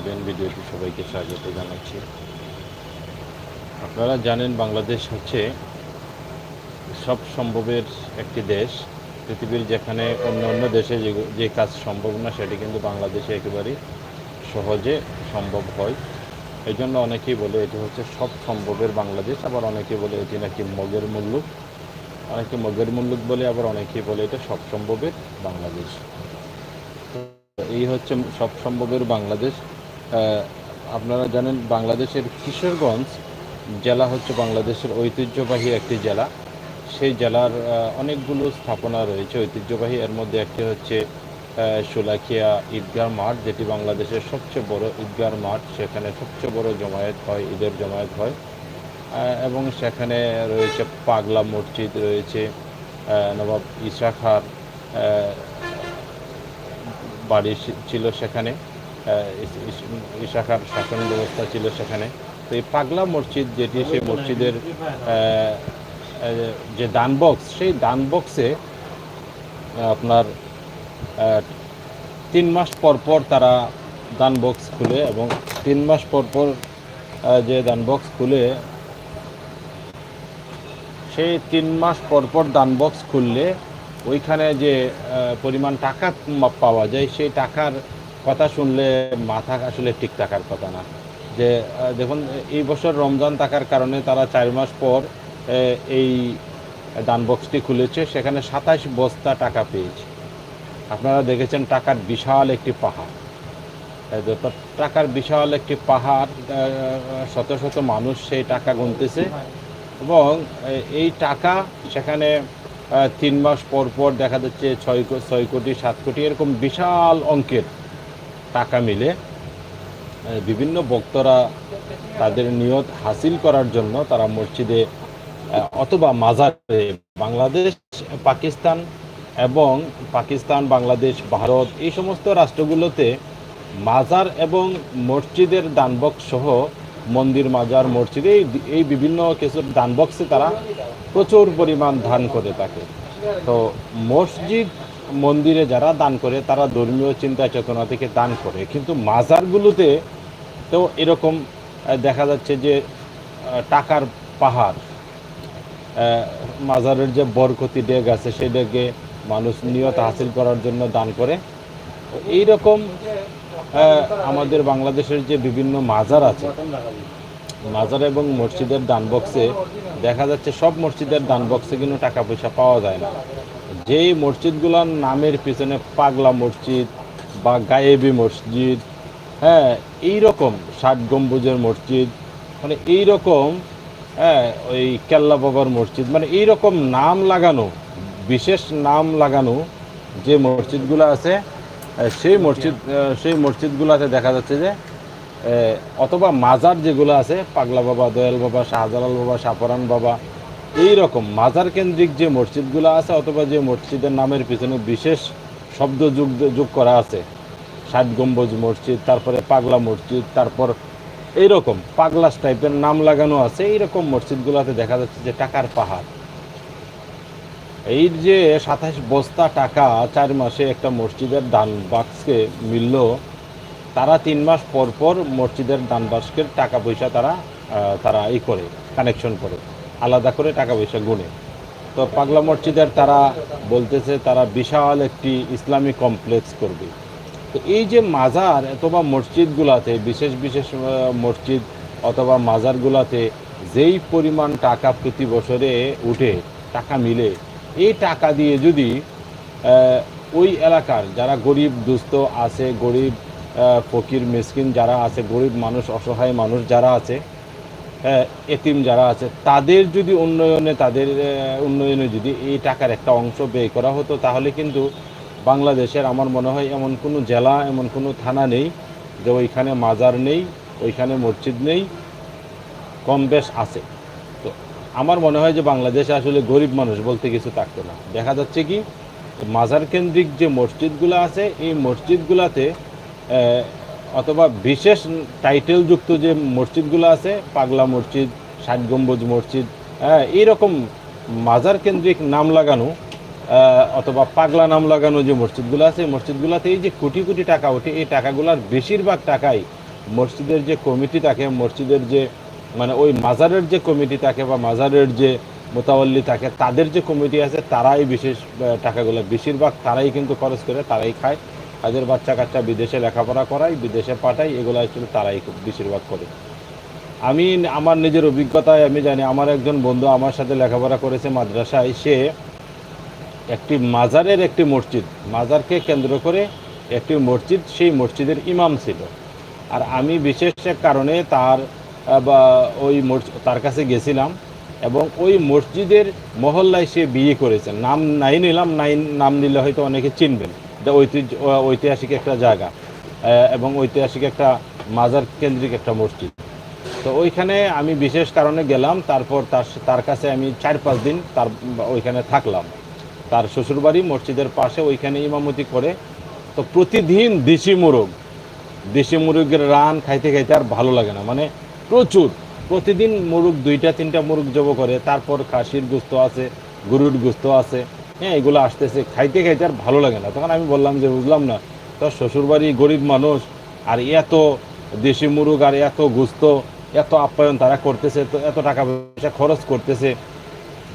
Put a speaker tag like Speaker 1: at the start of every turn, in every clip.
Speaker 1: থাকবেন। ভিডিওটি সবাইকে স্বাগত জানাচ্ছি। আপনারা জানেন বাংলাদেশ হচ্ছে সব সম্ভবের একটি দেশ। পৃথিবীর যেখানে অন্য অন্য দেশে যে কাজ সম্ভব না, সেটি কিন্তু বাংলাদেশে একেবারেই সহজে সম্ভব হয়। এই জন্য অনেকেই বলে এটি হচ্ছে সব সম্ভবের বাংলাদেশ, আবার অনেকে বলে এটি নাকি মগের মুল্লুক। অনেকে মগের মুল্লুক বলে, আবার অনেকেই বলে এটা সব সম্ভবের বাংলাদেশ। এই হচ্ছে সব সম্ভবের বাংলাদেশ। আপনারা জানেন বাংলাদেশের কিশোরগঞ্জ জেলা হচ্ছে বাংলাদেশের ঐতিহ্যবাহী একটি জেলা। সেই জেলার অনেকগুলো স্থাপনা রয়েছে ঐতিহ্যবাহী। এর মধ্যে একটি হচ্ছে শোলাকিয়া ঈদগাহ মাঠ, যেটি বাংলাদেশের সবচেয়ে বড় ঈদগাহ মাঠ। সেখানে সবচেয়ে বড় জমায়েত হয়, ঈদের জমায়েত হয়। এবং সেখানে রয়েছে পাগলা মসজিদ রয়েছে নবাব ইসা খার বাড়ি ছিল সেখানে। ইস- শাসন ব্যবস্থা ছিল সেখানে। তো এই পাগলা মসজিদ যেটি, সেই মসজিদের যে দান বক্স, সেই দান বক্সে আপনার তিন মাস পর পর তারা দান বক্স খুলে এবং তিন মাস পর পর যে দান বক্স খুলে, সেই তিন মাস পর পর দান বক্স খুললে ওইখানে যে পরিমাণ টাকা পাওয়া যায়, সেই টাকার কথা শুনলে মাথা আসলে ঠিক থাকার কথা না। যে দেখুন, এই বছর রমজান থাকার কারণে তারা চার মাস পর এই দান বক্সটি খুলেছে, সেখানে সাতাশ বস্তা টাকা পেয়েছে। আপনারা দেখেছেন টাকার বিশাল একটি পাহাড়। টাকার বিশাল একটি পাহাড় শত শত মানুষ সেই টাকা গুনতেছে এবং এই টাকা সেখানে তিন মাস পর পর দেখা যাচ্ছে ছয় ছয় কোটি, সাত কোটি এরকম বিশাল অঙ্কের টাকা মিলে বিভিন্ন বক্তরা তাদের নিয়ত হাসিল করার জন্য তারা মসজিদে অথবা মাজারে বাংলাদেশ, পাকিস্তান এবং পাকিস্তান, বাংলাদেশ, ভারত এই সমস্ত রাষ্ট্রগুলোতে মাজার এবং মসজিদের দানবক্স সহ মন্দির, মাজার, মসজিদে এই বিভিন্ন কিছু দানবক্সে তারা প্রচুর পরিমাণ দান করে থাকে। তো মসজিদ মন্দিরে যারা দান করে তারা ধর্মীয় চিন্তা চেতনা থেকে দান করে। কিন্তু মাজারগুলোতে তো এরকম দেখা যাচ্ছে যে টাকার পাহাড় মাজারের যে বরকতি ডেগ আছে সেই ডেগে মানুষ নিয়ত হাসিল করার জন্য দান করে। তো এইরকম আহ, আমাদের বাংলাদেশের যে বিভিন্ন মাজার আছে মাজার এবং মসজিদের দান বক্সে দেখা যাচ্ছে সব মসজিদের দান বক্সে কিন্তু টাকা পয়সা পাওয়া যায় না। যেই মসজিদগুলোর নামের পিছনে পাগলা মসজিদ বা গায়েবী মসজিদ হ্যাঁ এই রকম ষাট গম্বুজের মসজিদ মানে এই রকম হ্যাঁ ওই কেল্লাবগর মসজিদ মানে এই রকম নাম লাগানো, বিশেষ নাম লাগানো যে মসজিদগুলো আছে সেই মসজিদ সেই মসজিদগুলোতে দেখা যাচ্ছে যে অথবা মাজার যেগুলো আছে, পাগলা বাবা, দয়াল বাবা, শাহজালাল বাবা সাফরান বাবা এই রকম মাজার কেন্দ্রিক যে মসজিদগুলো আছে অথবা যে মসজিদের নামের পিছনে বিশেষ শব্দ যোগ যোগ করা আছে। ষাট গম্বুজ মসজিদ, তারপরে পাগলা মসজিদ, তারপর এইরকম পাগলাস টাইপের নাম লাগানো আছে। এইরকম মসজিদগুলোতে দেখা যাচ্ছে যে টাকার পাহাড়। এই যে সাতাশ বস্তা টাকা চার মাসে একটা মসজিদের দান বাক্সকে মিলল, তারা তিন মাস পর পর মসজিদের দান বাস্কের টাকা পয়সা তারা তারা এই করে কানেকশন করে। আলাদা করে টাকা পয়সা গুনে। তো পাগলা মসজিদের তারা বলতেছে, তারা বিশাল একটি ইসলামী কমপ্লেক্স করবে। তো এই যে মাজার অথবা মসজিদগুলাতে, বিশেষ বিশেষ মসজিদ অথবা মাজারগুলাতে যেই পরিমাণ টাকা প্রতি বছরে উঠে, টাকা মিলে, এই টাকা দিয়ে যদি ওই এলাকার যারা গরিব দুস্থ আছে, গরিব ফকির, মিসকিন যারা আছে, গরিব মানুষ, অসহায় মানুষ যারা আছে এতিম যারা আছে, তাদের যদি উন্নয়নে, তাদের উন্নয়নে যদি এই টাকার একটা অংশ ব্যয় করা হতো, তাহলে কিন্তু বাংলাদেশের আমার মনে হয় এমন কোনো জেলা, এমন কোনো থানা নেই যে ওইখানে মাজার নেই, ওইখানে মসজিদ নেই, কম বেশ আছে। তো আমার মনে হয় যে বাংলাদেশে আসলে গরিব মানুষ বলতে কিছু থাকতো না। দেখা যাচ্ছে কি, মাজার কেন্দ্রিক যে মসজিদগুলো আছে, এই মসজিদগুলোতে অথবা বিশেষ টাইটেলযুক্ত যে মসজিদগুলো আছে, পাগলা মসজিদ, ষাট গম্বুজ মসজিদ হ্যাঁ এইরকম মাজার কেন্দ্রিক নাম লাগানো অথবা পাগলা নাম লাগানো যে মসজিদগুলো আছে মসজিদগুলোতে এই যে কোটি কোটি টাকা ওঠে, এই টাকাগুলোর বেশিরভাগ টাকাই মসজিদের যে কমিটি থাকে, মসজিদের যে মানে ওই মাজারের যে কমিটি থাকে বা মাজারের যে মোতাবল্লি থাকে, তাদের যে কমিটি আছে, তারাই বিশেষ টাকাগুলো, বেশিরভাগ তারাই কিন্তু খরচ করে, তারাই খায়। তাদের বাচ্চা কাচ্চা বিদেশে লেখাপড়া করাই, বিদেশে পাঠাই এগুলো আসলে তারাই খুব বেশিরভাগ করে। আমি আমার নিজের অভিজ্ঞতায় আমি জানি, আমার একজন বন্ধু আমার সাথে লেখাপড়া করেছে মাদ্রাসায়, সে একটি মাজারের একটি মসজিদ, মাজারকে কেন্দ্র করে একটি মসজিদ, সেই মসজিদের ইমাম ছিল। আর আমি বিশেষ এক কারণে তার বা, ওই তার কাছে গেছিলাম এবং ওই মসজিদের মহল্লায় সে বিয়ে করেছে। নাম নাই নিলাম, নাই, নাম নিলে হয়তো অনেকে চিনবেন। এটা ঐতিহ্য, ঐতিহাসিক একটা জায়গা এবং ঐতিহাসিক একটা মাজার কেন্দ্রিক একটা মসজিদ। তো ওইখানে আমি বিশেষ কারণে গেলাম, তারপর তার তার কাছে আমি চার পাঁচ দিন তার, ওইখানে থাকলাম। তার শ্বশুরবাড়ি মসজিদের পাশে ওইখানে ইমামতি করে। তো প্রতিদিন দেশি মোরগ, দেশি মুরগের রান খাইতে খাইতে আর ভালো লাগে না। মানে প্রচুর, প্রতিদিন মুরগ দুইটা, তিনটা মুরগ জব করে, তারপর খাসির গুস্ত আছে, গরুর গুস্ত আছে। হ্যাঁ এগুলো আসতেছে। খাইতে খাইতে আর ভালো লাগে না। তখন আমি বললাম যে, বুঝলাম না, তোর শ্বশুরবাড়ি গরিব মানুষ, আর এত দেশি মুরগ আর এত গুস্ত, এত আপ্যায়ন তারা করতেছে, তো এত টাকা পয়সা খরচ করতেছে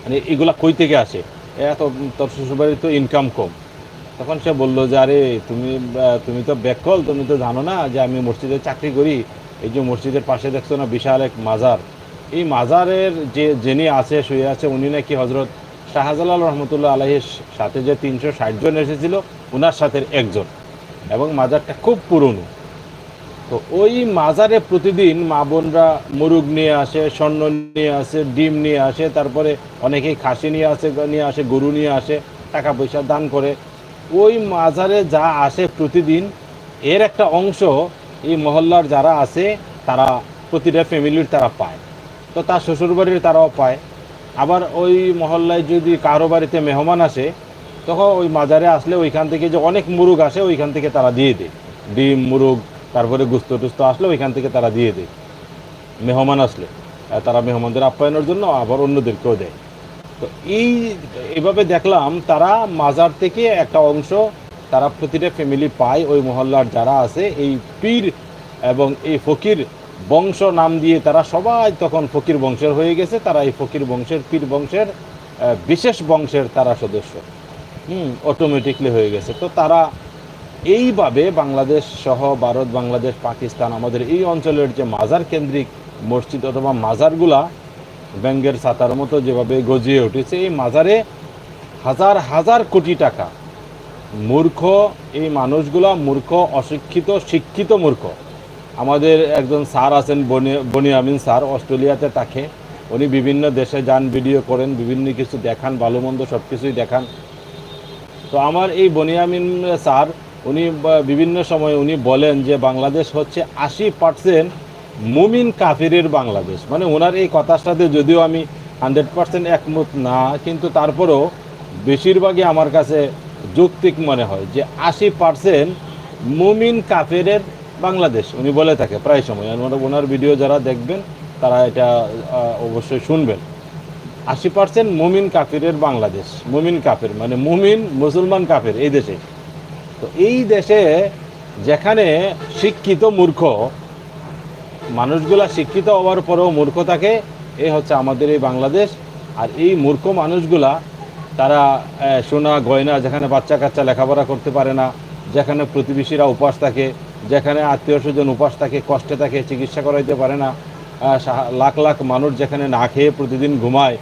Speaker 1: মানে এগুলা কই থেকে আসে? এত, তোর শ্বশুরবাড়ির তো ইনকাম কম। তখন সে বলল যে, আরে, তুমি তুমি তো ব্যাকল তুমি তো জানো না যে, আমি মসজিদে চাকরি করি। এই যে মসজিদের পাশে দেখছ না, বিশাল এক মাজার। এই মাজারের যে, যিনি আছে, শুয়ে আছে, উনি নাকি হজরত শাহজালাল রহমতুল্লাহ আলহের সাথে যে তিনশো ষাট জন এসেছিল ওনার সাথে একজন। এবং মাজারটা খুব পুরনো। তো ওই মাজারে প্রতিদিন মা বোনরা মুরগ নিয়ে আসে, স্বর্ণ নিয়ে আসে, ডিম নিয়ে আসে, তারপরে অনেকেই খাসি নিয়ে আসে নিয়ে আসে, গরু নিয়ে আসে টাকা পয়সা দান করে। ওই মাজারে যা আসে প্রতিদিন, এর একটা অংশ এই মহল্লার যারা আছে, তারা প্রতিটা ফ্যামিলির তারা পায়। তো তার শ্বশুরবাড়ির তারাও পায়। আবার ওই মহল্লায় যদি কারও বাড়িতে মেহমান আসে, তখন ওই মাজারে আসলে ওইখান থেকে যে অনেক মুরগ আসে, ওইখান থেকে তারা দিয়ে দেয়। ডিম, মুরগ, তারপরে গুস্ত টুস্ত আসলে ওইখান থেকে তারা দিয়ে দেয়। মেহমান আসলে তারা মেহমানদের আপ্যায়নের জন্য আবার অন্যদেরকেও দেয়। তো এই, এভাবে দেখলাম তারা মাজার থেকে একটা অংশ তারা প্রতিটা ফ্যামিলি পায় ওই মহল্লার যারা আছে, এই পীর এবং এই ফকির বংশ নাম দিয়ে তারা সবাই তখন ফকির বংশের হয়ে গেছে, তারা এই ফকির বংশের পীর বংশের বিশেষ বংশের তারা সদস্য। হুম অটোমেটিকলি হয়ে গেছে। তো তারা এইভাবে বাংলাদেশ সহ ভারত, বাংলাদেশ, পাকিস্তান, আমাদের এই অঞ্চলের যে মাজার কেন্দ্রিক মসজিদ অথবা মাজারগুলা, ব্যাঙ্গের ছাতার মতো যেভাবে গজিয়ে উঠেছে, এই মাজারে হাজার হাজার কোটি টাকা। মূর্খ এই মানুষগুলা মূর্খ, অশিক্ষিত, শিক্ষিত মূর্খ। আমাদের একজন স্যার আছেন বনি, বনিয়ামিন স্যার, অস্ট্রেলিয়াতে থাকে। উনি বিভিন্ন দেশে যান, ভিডিও করেন, বিভিন্ন কিছু দেখান ভালো মন্দ সব কিছুই দেখান। তো আমার এই বনিয়ামিন স্যার, উনি বিভিন্ন সময় উনি বলেন যে বাংলাদেশ হচ্ছে আশি পার্সেন্ট মুমিন কাফিরের বাংলাদেশ। মানে ওনার এই কথার সাথে যদিও আমি হান্ড্রেড পার্সেন্ট একমত না, কিন্তু তারপরেও বেশিরভাগই আমার কাছে যৌক্তিক মনে হয় যে আশি পার্সেন্ট মুমিন কাফেরের বাংলাদেশ, উনি বলে থাকে, প্রায় সময়। ওনার ভিডিও যারা দেখবেন, তারা এটা অবশ্যই শুনবেন। আশি পার্সেন্ট মুমিন কাফিরের বাংলাদেশ। মুমিন কাফের মানে মুমিন মুসলমান কাফের এই দেশে। তো এই দেশে যেখানে শিক্ষিত মূর্খ, মানুষগুলা শিক্ষিত হওয়ার পরেও মূর্খ থাকে এই হচ্ছে আমাদের এই বাংলাদেশ। আর এই মূর্খ মানুষগুলা, তারা সোনা, গয়না, যেখানে বাচ্চা কাচ্চা লেখাপড়া করতে পারে না, যেখানে প্রতিবেশীরা উপাস থাকে যেখানে আত্মীয় স্বজন উপাস থাকে, কষ্টে থাকে, চিকিৎসা করাইতে পারে না লাখ লাখ মানুষ যেখানে না খেয়ে প্রতিদিন ঘুমায়,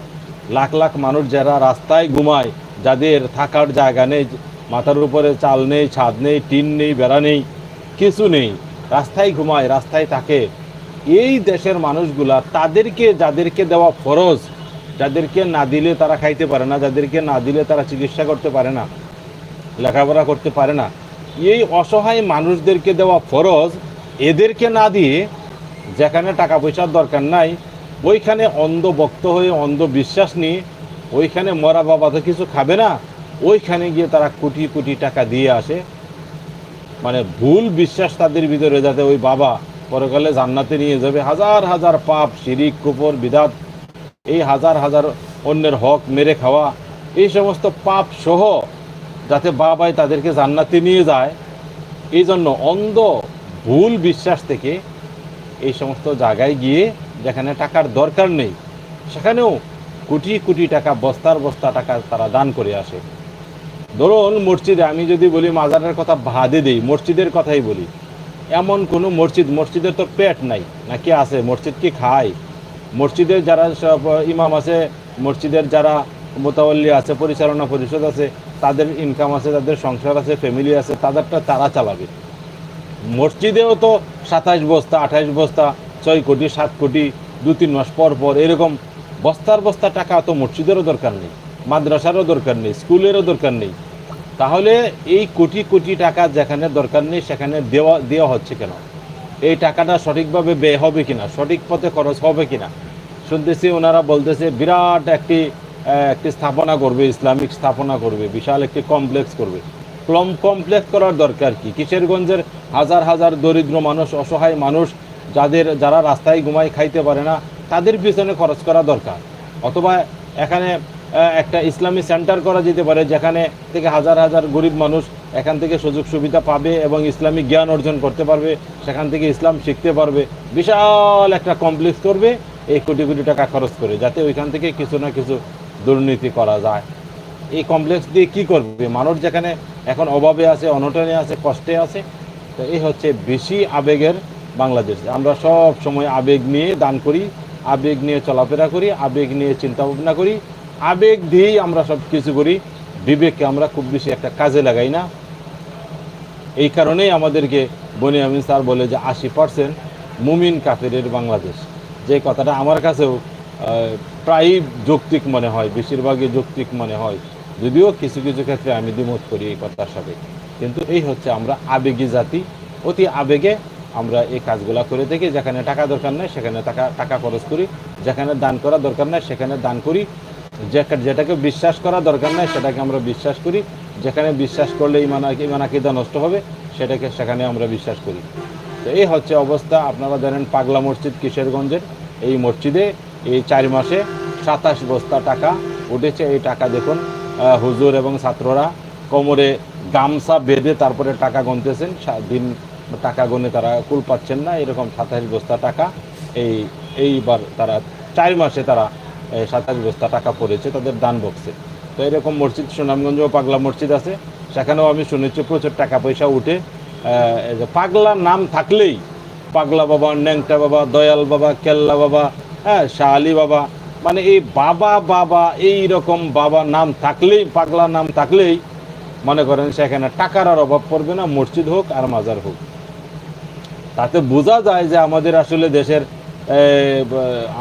Speaker 1: লাখ লাখ মানুষ যারা রাস্তায় ঘুমায়, যাদের থাকার জায়গা নেই, মাথার উপরে চাল নেই, ছাদ নেই, টিন নেই, বেড়া নেই, কিছু নেই, রাস্তায় ঘুমায়, রাস্তায় থাকে। এই দেশের মানুষগুলা তাদেরকে, যাদেরকে দেওয়া ফরজ, যাদেরকে না দিলে তারা খাইতে পারে না, যাদেরকে না দিলে তারা চিকিৎসা করতে পারে না, লেখাপড়া করতে পারে না। এই অসহায় মানুষদেরকে দেওয়া ফরজ, এদেরকে না দিয়ে যেখানে টাকা পয়সার দরকার নাই, ওইখানে অন্ধ ভক্ত হয়ে অন্ধ বিশ্বাস নিয়ে, ওইখানে মরা বাবা তো কিছু খাবে না, ওইখানে গিয়ে তারা কোটি কোটি টাকা দিয়ে আসে। মানে ভুল বিশ্বাস তাদের ভিতরে যাতে ওই বাবা পরকালে জান্নাতে নিয়ে যাবে। হাজার হাজার পাপ, শিরিক কুপর বিদাত, এই হাজার হাজার অন্যের হক মেরে খাওয়া, এই সমস্ত পাপ সহ যাতে বাবাই তাদেরকে জান্নাতে নিয়ে যায়। এই জন্য অন্ধ ভুল বিশ্বাস থেকে এই সমস্ত জায়গায় গিয়ে যেখানে টাকার দরকার নেই, সেখানেও কোটি কোটি টাকা, বস্তার বস্তা টাকা তারা দান করে আসে। ধরুন মসজিদে আমি যদি বলি মাজারের কথা ভাদে দিই, মসজিদের কথাই বলি। এমন কোনো মসজিদ, মসজিদের তো পেট নাই নাকি আছে? মসজিদ কি খায়? মসজিদের যারা সব ইমাম আছে, মসজিদের যারা মোতাবল্লি আছে, পরিচালনা পরিষদ আছে তাদের ইনকাম আছে, তাদের সংসার আছে ফ্যামিলি আছে, তাদেরটা তারা চালাবে। মসজিদেও তো সাতাশ বস্তা, আঠাশ বস্তা, ছয় কোটি, সাত কোটি দু তিন মাস পর পর এরকম বস্তার বস্তা টাকা তো মসজিদেরও দরকার নেই, মাদ্রাসারও দরকার নেই, স্কুলেরও দরকার নেই। তাহলে এই কোটি কোটি টাকা যেখানে দরকার নেই, সেখানে দেওয়া দেওয়া হচ্ছে কেন? এই টাকাটা সঠিকভাবে ব্যয় হবে কিনা, সঠিক পথে খরচ হবে কিনা? শুনতেছি ওনারা বলতেছে, বিরাট একটি একটি স্থাপনা করবে, ইসলামিক স্থাপনা করবে, বিশাল একটি কমপ্লেক্স করবে। কম কমপ্লেক্স করার দরকার কি? কিশোরগঞ্জের হাজার হাজার দরিদ্র মানুষ, অসহায় মানুষ, যাদের, যারা রাস্তায় ঘুমাই খাইতে পারে না, তাদের পিছনে খরচ করা দরকার। অথবা এখানে একটা ইসলামী সেন্টার করা যেতে পারে, যেখানে থেকে হাজার হাজার গরিব মানুষ এখান থেকে সুযোগ সুবিধা পাবে এবং ইসলামী জ্ঞান অর্জন করতে পারবে, সেখান থেকে ইসলাম শিখতে পারবে। বিশাল একটা কমপ্লেক্স করবে, এই কোটি কোটি টাকা খরচ করে, যাতে ওইখান থেকে কিছু না কিছু দুর্নীতি করা যায়। এই কমপ্লেক্স দিয়ে কি করবে? মানুষ যেখানে এখন অভাবে আছে, অনটনে আছে, কষ্টে আছে, তো এই হচ্ছে বেশি আবেগের বাংলাদেশ। আমরা সব সময় আবেগ নিয়ে দান করি, আবেগ নিয়ে চলাফেরা করি, আবেগ নিয়ে চিন্তা ভাবনা করি। আবেগ দিয়েই আমরা সব কিছু করি। বিবেককে আমরা খুব বেশি একটা কাজে লাগাই না। এই কারণেই আমাদেরকে বনি আমিন স্যার বলে যে আশি পার্সেন্ট মুমিন কাফেরের বাংলাদেশ। যে কথাটা আমার কাছেও প্রায়ই যৌক্তিক মনে হয়, বেশিরভাগই যৌক্তিক মনে হয়। যদিও কিছু কিছু ক্ষেত্রে আমি দ্বিমত করি এই কথার সাথে। কিন্তু এই হচ্ছে আমরা আবেগী জাতি, অতি আবেগে আমরা এই কাজগুলা করে থাকি। যেখানে টাকা দরকার নেই, সেখানে টাকা টাকা খরচ করি। যেখানে দান করা দরকার নেই, সেখানে দান করি। যেটাকে বিশ্বাস করা দরকার নেই, সেটাকে আমরা বিশ্বাস করি। যেখানে বিশ্বাস করলে ইমান ইমান আকিদা নষ্ট হবে, সেটাকে, সেখানে আমরা বিশ্বাস করি। তো এই হচ্ছে অবস্থা। আপনারা জানেন পাগলা মসজিদ কিশোরগঞ্জের। এই মসজিদে এই চার মাসে সাতাশ বস্তা টাকা উঠেছে। এই টাকা দেখুন হুজুর এবং ছাত্ররা কোমরে গামছা বেঁধে তারপরে টাকা গুনতেছেন। দিন টাকা গুনে তারা কুল পাচ্ছেন না। এরকম সাতাশ বস্তা টাকা এই, এইবার তারা চার মাসে তারা সাতাশ বস্তা টাকা পড়েছে তাদের দান বক্সে। তো এরকম মসজিদ, সুনামগঞ্জ ও পাগলা মসজিদ আছে। সেখানেও আমি শুনেছি প্রচুর টাকা পয়সা উঠে পাগলা নাম থাকলেই পাগলা বাবা, ন্যাংটা বাবা, দয়াল বাবা, কেল্লা বাবা হ্যাঁ শাহ বাবা। মানে এই বাবা বাবা এই রকম বাবা নাম থাকলেই পাগলা নাম থাকলেই মনে করেন সেখানে টাকার আর অভাব পড়বে না, মসজিদ হোক আর মাজার হোক। তাতে বোঝা যায় যে আমাদের আসলে দেশের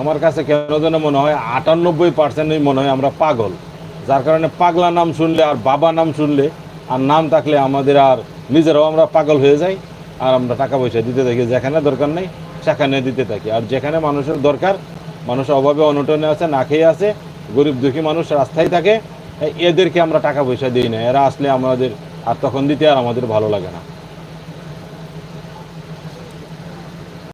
Speaker 1: আমার কাছে কেন যেন মনে হয় আটানব্বই পার্সেন্টই মনে হয় আমরা পাগল। যার কারণে পাগলা নাম শুনলে আর বাবা নাম শুনলে আর নাম থাকলে আমাদের আর নিজেরাও আমরা পাগল হয়ে যাই, আর আমরা টাকা পয়সা দিতে থাকি, যেখানে দরকার নেই। সেখানে দিতে থাকি। আর যেখানে মানুষের দরকার, মানুষ অভাবে অনটনে আছে, না খেয়ে আছে, গরিব দুঃখী মানুষ রাস্তায় থাকে, এদেরকে আমরা টাকা পয়সা দিই না। এরা আসলে আমাদের, আর তখন দিতে আর আমাদের ভালো লাগে না।